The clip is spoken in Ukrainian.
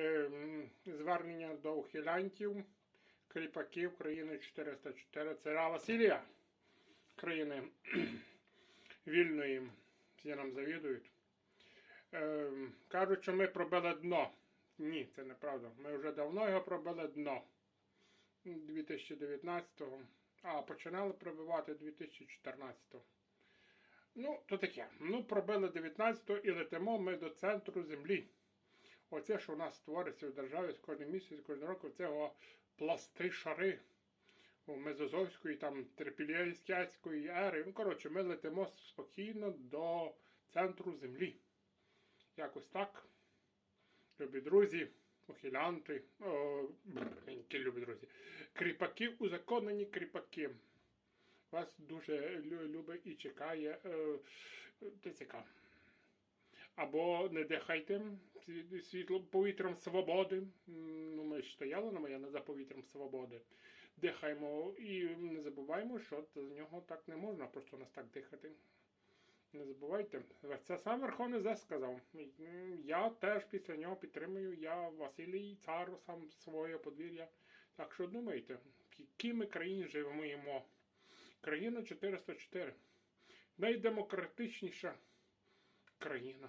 ем, звернення до ухилянтів, кріпаків країни 404 цара Василія, країни вільної, всі нам завідують. Ем, кажуть, що ми пробили дно. Ні, це неправда. Ми вже давно його пробили дно 2019-го, а починали пробивати 2014-го. Ну, то таке. Ну, пробили 19-го і летимо ми до центру землі. Оце, що у нас створиться в державі кожен місяць, кожен рок, цього пласти шари у Мезозойської, там Трипільської ери. Ну, коротше, ми летимо спокійно до центру землі. Якось так. Любі друзі, ухилянти, о, які любі друзі. Кріпаки, узаконені кріпаки. Вас дуже любить і чекає е, ТЦК. Або не дихайте світло повітрям свободи. Ну, ми ж стояли на моє за повітрям свободи. Дихаємо і не забуваємо, що з нього так не можна просто нас так дихати. Не забувайте, це сам Верховний Зес сказав. Я теж після нього підтримую. Я Василій, цар сам своє подвір'я. Так що думайте, в якій ми країні живемо? Країна 404. Найдемократичніша країна.